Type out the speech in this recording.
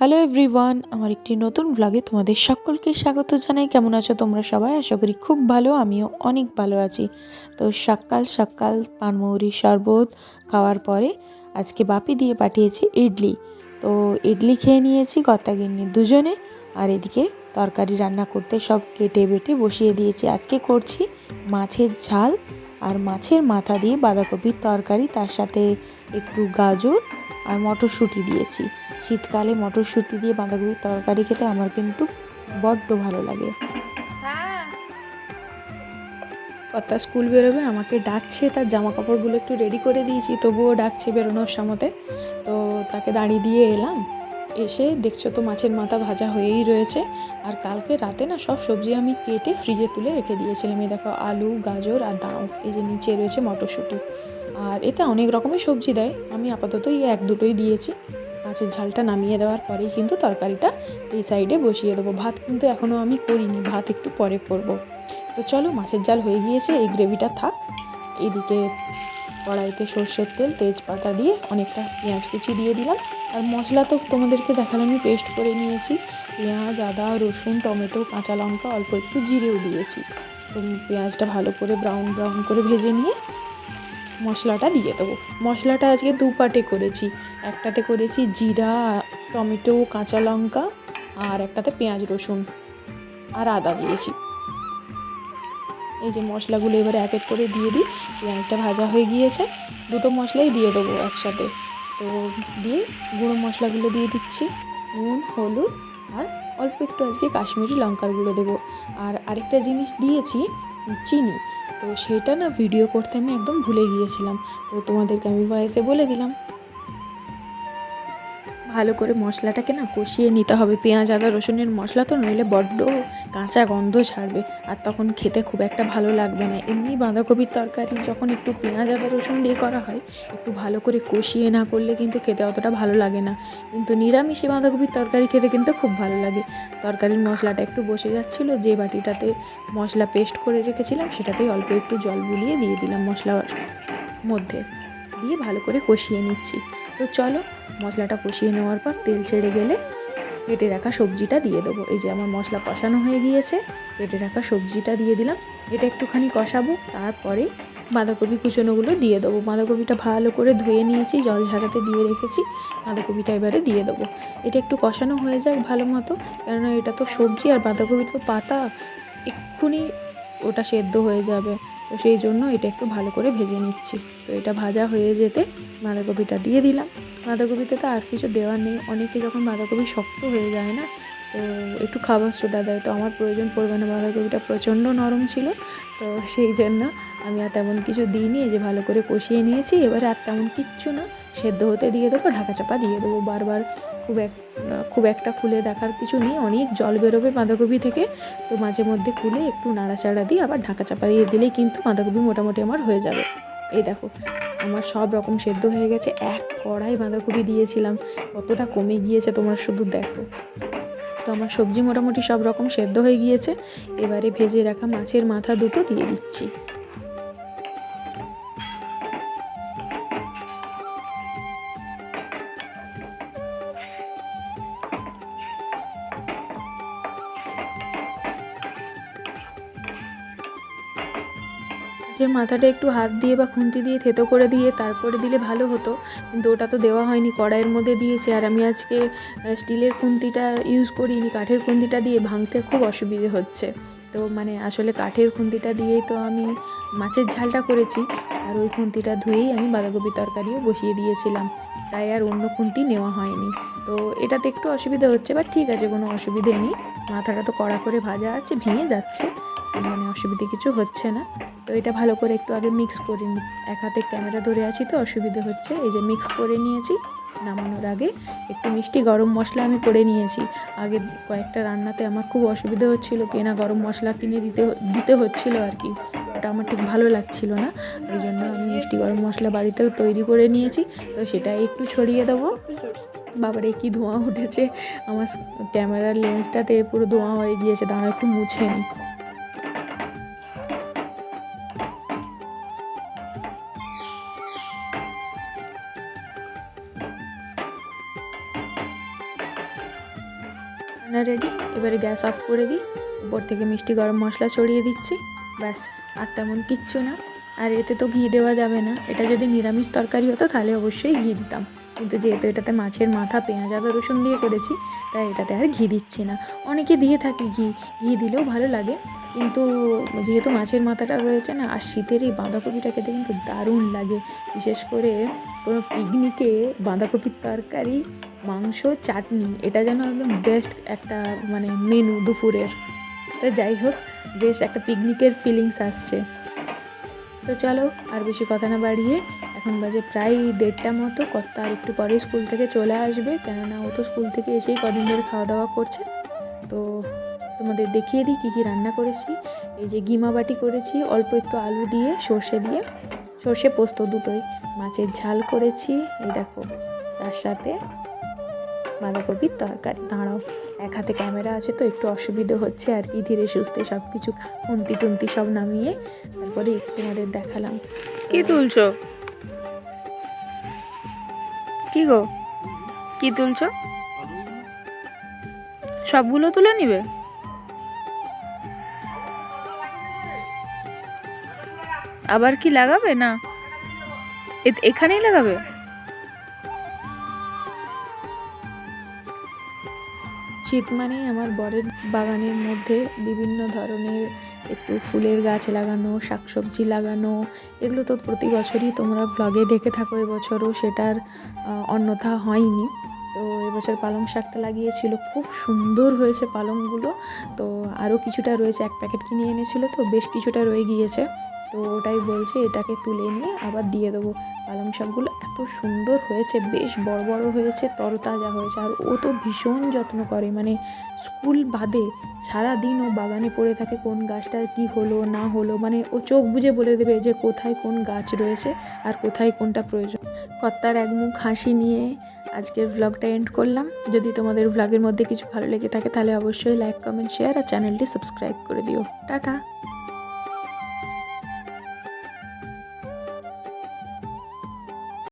Hello everyone আমার একটি নতুন ব্লগে তোমাদের সকলকে স্বাগত জানাই। কেমন আছো তোমরা সবাই? আশা করি খুব ভালো, আমিও অনেক ভালো আছি। তো সকাল সকাল পানমৌরি শরবত খাওয়ার পরে আজকে বাপি দিয়ে পাঠিয়েছি ইডলি। তো ইডলি খেয়ে নিয়েছি, কর্তাগিন্নি দুজনে। আর এদিকে তরকারি রান্না করতে সব কেটে বেটে বসিয়ে দিয়েছি। আজকে করছি মাছের ঝাল আর মাছের মাথা দিয়ে বাঁধাকপির তরকারি, তার সাথে একটু গাজর আর মটরশুঁটি দিয়েছি। শীতকালে মটরশুঁটি দিয়ে বাঁধাকপির তরকারি খেতে আমার কিন্তু বড্ড ভালো লাগে। কর্তা স্কুল বেরোবে, আমাকে ডাকছে, তার জামা কাপড়গুলো একটু রেডি করে দিয়েছি, তবুও ডাকছে বেরোনোর সময়তে তো তাকে দাঁড়িয়ে দিয়ে এলাম। এসে দেখছ তো মাছের মাথা ভাজা হয়েই রয়েছে। আর কালকে রাতে না সব সবজি আমি কেটে ফ্রিজে তুলে রেখে দিয়েছিলাম। এই দেখো আলু, গাজর আর দাঁড় এই যে নিচে রয়েছে মটরশুঁটি। আর এতে অনেক রকমের সবজি দেয়। আমি আপাতত এই এক দুটোই দিয়েছি। মাছের ঝালটা নামিয়ে দেওয়ার পরেই কিন্তু তরকারিটা এই সাইডে বসিয়ে দেবো। ভাত কিন্তু এখনও আমি করিনি, ভাত একটু পরে করব। তো চলো, মাছের ঝাল হয়ে গিয়েছে, এই গ্রেভিটা থাক। এইদিকে কড়াইতে সর্ষের তেল, তেজপাতা দিয়ে অনেকটা পেঁয়াজ কুচি দিয়ে দিলাম। আর মশলা তো তোমাদেরকে দেখালাম, আমি পেস্ট করে নিয়েছি। পেঁয়াজ, আদা, রসুন, টমেটো, কাঁচা লঙ্কা, অল্প একটু জিরেও দিয়েছি। তো পেঁয়াজটা ভালো করে ব্রাউন ব্রাউন করে ভেজে নিয়ে মশলাটা দিয়ে দেবো। মশলাটা আজকে দু পাটে করেছি। একটাতে করেছি জিরা, টমেটো, কাঁচা লঙ্কা আর একটাতে পেঁয়াজ রসুন আর আদা দিয়েছি। এই যে মশলাগুলো এবারে এক এক করে দিয়ে দিই। পেঁয়াজটা ভাজা হয়ে গিয়েছে। দুটো মশলাই দিয়ে দেবো একসাথে। তো দিয়ে গুঁড়ো মশলাগুলো দিয়ে দিচ্ছি। নুন, হলুদ আর অল্প একটু আজকে কাশ্মীরি লঙ্কার গুঁড়ো দেবো। আর আরেকটা জিনিস দিয়েছি, চিনি। তো সেটা না ভিডিও করতে আমি একদম ভুলে গিয়েছিলাম। তো তোমাদেরকে আমি ভয়েসে বলে দিলাম। ভালো করে মশলাটাকে না কষিয়ে নিতে হবে। পেঁয়াজ, আদা, রসুনের মশলা তো নইলে বড্ড কাঁচা গন্ধ ছাড়বে আর তখন খেতে খুব একটা ভালো লাগবে না। এমনি বাঁধাকপির তরকারি যখন একটু পেঁয়াজ, আদা, রসুন দিয়ে করা হয়, একটু ভালো করে কষিয়ে না করলে কিন্তু খেতে অতটা ভালো লাগে না। কিন্তু নিরামিষে বাঁধাকপির তরকারি খেতে কিন্তু খুব ভালো লাগে। তরকারির মশলাটা একটু বসে যাচ্ছিল, যে বাটিটাতে মশলা পেস্ট করে রেখেছিলাম সেটাতেই অল্প একটু জল বুলিয়ে দিয়ে দিলাম মশলার মধ্যে। দিয়ে ভালো করে কষিয়ে নিচ্ছি। তো চলো মশলাটা কষিয়ে নেওয়ার পর তেল ছেড়ে গেলে কেটে রাখা সবজিটা দিয়ে দেবো। এই যে আমার মশলা কষানো হয়ে গিয়েছে, কেটে রাখা সবজিটা দিয়ে দিলাম। এটা একটুখানি কষাবো, তারপরে বাঁধাকপি কুচনোগুলো দিয়ে দেবো। বাঁধাকপিটা ভালো করে ধুয়ে নিয়েছি, জল ঝাড়াতে দিয়ে রেখেছি, বাঁধাকপিটা এবারে দিয়ে দেবো। এটা একটু কষানো হয়ে যাক ভালো মতো, কেননা এটা তো সবজি আর বাঁধাকপি তো পাতা, এক্ষুনি ওটা সেদ্ধ হয়ে যাবে। তো সেই জন্য এটা একটু ভালো করে ভেজে নিচ্ছি। তো এটা ভাজা হয়ে যেতে বাঁধাকপিটা দিয়ে দিলাম। বাঁধাকপিতে তো আর কিছু দেওয়ার নেই। অনেকে যখন বাঁধাকপি শক্ত হয়ে যায় না, তো একটু খাবার সোডা দেয়। তো আমার প্রয়োজন পড়বে না, বাঁধাকপিটা প্রচণ্ড নরম ছিল, তো সেই জন্য আমি আর তেমন কিছু দিইনি। যে ভালো করে কষিয়ে নিয়েছি, এবারে আর তেমন কিচ্ছু না, সেদ্ধ হতে দিয়ে দেবো, ঢাকা চাপা দিয়ে দেবো। বারবার খুব এক, খুব একটা খুলে দেখার কিছু নেই, অনেক জল বেরোবে বাঁধাকপি থেকে, তো মাঝে মধ্যে খুলে একটু নাড়াচাড়া দিয়ে আবার ঢাকা চাপা দিয়ে দিলেই কিন্তু বাঁধাকপি মোটামুটি আমার হয়ে যাবে। এই দেখো, আমার সব রকম সেদ্ধ হয়ে গেছে। এক কড়াই বাঁধাকপি দিয়েছিলাম। কতটা কমে গিয়েছে তোমরা শুধু দেখো। তো আমার সবজি মোটামুটি সব রকম সেদ্ধ হয়ে গিয়েছে। এবারে ভেজে রাখা মাছের মাথা দুটো দিয়ে দিচ্ছি। যে মাথাটা একটু হাত দিয়ে বা খুন্তি দিয়ে থেতো করে দিয়ে তারপরে দিলে ভালো হতো। কিন্তু ওটা তো দেওয়া হয়নি, কড়াইয়ের মধ্যে দিয়েছে। আর আমি আজকে স্টিলের খুন্তিটা ইউজ করিনি, কাঠের খুন্তিটা দিয়ে ভাঙতে খুব অসুবিধে হচ্ছে। তো মানে আসলে কাঠের খুন্তিটা দিয়েই তো আমি মাছের ঝালটা করেছি। আর ওই খুন্তিটা ধুয়েই আমি বাঁধাকপি তরকারিও বসিয়ে দিয়েছিলাম। তাই আর অন্য খুন্তি নেওয়া হয়নি। তো এটাতে একটু অসুবিধা হচ্ছে বা ঠিক আছে, কোনো অসুবিধে নেই। মাথাটা তো কড়া করে ভাজা আছে, ভেঙে যাচ্ছে। মানে অসুবিধে কিছু হচ্ছে না। তো এটা ভালো করে একটু আগে মিক্স করে নিই এক হাতে ক্যামেরা ধরে আছি তো, অসুবিধে হচ্ছে। এই যে মিক্স করে নিয়েছি, নামানোর আগে একটু মিষ্টি গরম মশলা আমি করে নিয়েছি। আগে কয়েকটা রান্নাতে আমার খুব অসুবিধে হচ্ছিল, কেনা গরম মশলা কিনে দিতে দিতে হচ্ছিল আর কি। ওটা আমার ঠিক ভালো লাগছিল না ওই জন্য আমি মিষ্টি গরম মশলা বাড়িতেও তৈরি করে নিয়েছি। তো সেটা একটু ছড়িয়ে দেবো। বাবারে কি ধোঁয়া উঠেছে, আমার ক্যামেরার লেন্সটাতে পুরো ধোঁয়া হয়ে গিয়েছে দাঁড়া একটু মুছে নিই রান্না রেডি এবারে গ্যাস অফ করে দিই। উপর থেকে মিষ্টি গরম মশলা ছড়িয়ে দিচ্ছি। ব্যাস, আর তেমন কিচ্ছু না। আর এতে তো ঘি দেওয়া যাবে না। এটা যদি নিরামিষ তরকারি হতো, তাহলে অবশ্যই ঘি দিতাম। কিন্তু যেহেতু এটাতে মাছের মাথা, পেঁয়াজ আদা রসুন দিয়ে করেছি, তাই এটাতে আর ঘি দিচ্ছি না। অনেকে দিয়ে থাকি ঘি। ঘি দিলেও ভালো লাগে। কিন্তু যেহেতু মাছের মাথাটা রয়েছে না, আর শীতের এই বাঁধাকপিটা খেতে কিন্তু দারুণ লাগে। বিশেষ করে কোনো পিকনিকে বাঁধাকপির তরকারি মাংস, চাটনি, এটা যেন একদম বেস্ট একটা মানে মেনু দুপুরের। তো যাই হোক, বেশ একটা পিকনিকের ফিলিংস আসছে। তো চলো, আর বেশি কথা না বাড়িয়ে, এখন বাজে প্রায় দেড়টা মতো, কর্তা আর একটু পরে স্কুল থেকে চলে আসবে, কেননা ও তো স্কুল থেকে এসেই কদিন ধরে খাওয়া দাওয়া করছে। তো তোমাদের দেখিয়ে দিই কী কী রান্না করেছি। এই যে গিমা বাটি করেছি, অল্প একটু আলু দিয়ে, সর্ষে দিয়ে। সর্ষে পোস্ত দুটোই। মাছের ঝাল করেছি, এই দেখো, তার সাথে বাঁধাকপির তরকারি। দাঁড়াও, এক হাতে ক্যামেরা আছে তো, একটু অসুবিধে হচ্ছে আর কি, ধীরে সুস্থে সব কিছু খুন্তি টুন্তি সব নামিয়ে তারপরে তোমাদের দেখালাম। কি তুলছো? কি গো? কি তুলছো? সবগুলো তুলে নিবে? আবার কি লাগাবে? না। এখানেই লাগাবে? শীত মানেই আমার বরের বাগানের মধ্যে বিভিন্ন ধরনের একটু ফুলের গাছ লাগানো, শাকসবজি লাগানো। এগুলো তো প্রতি বছরই তোমরা ভ্লগে দেখে থাকো এবছরও, সেটার অন্যথা হয়নি। তো এবছর পালং শাকটা লাগিয়েছিল, খুব সুন্দর হয়েছে পালংগুলো। তো আরও কিছুটা রয়েছে, এক প্যাকেট কিনে এনেছিল, তো বেশ কিছুটা রয়ে গিয়েছে। তো ওটাই বলছে, এটাকে তুলে নিয়ে আবার দিয়ে দেবো। পালং শাকগুলো এত সুন্দর হয়েছে, বেশ বড় বড় হয়েছে, তরতাজা হয়েছে। আর ও তো ভীষণ যত্ন করে মানে স্কুল বাদে সারা দিন ও বাগানে পড়ে থাকে, কোন গাছটার কি হলো, না হলো মানে ও চোখ বুজে বলে দেবে যে কোথায় কোন গাছ রয়েছে আর কোথায় কোনটা প্রয়োজন। কর্তার এক মুখ হাসি নিয়ে আজকের ভ্লগটা এন্ড করলাম। যদি তোমাদের ভ্লগের মধ্যে কিছু ভালো লেগে থাকে, তাহলে অবশ্যই লাইক কমেন্ট শেয়ার আর চ্যানেলটি সাবস্ক্রাইব করে দিও। টাটা!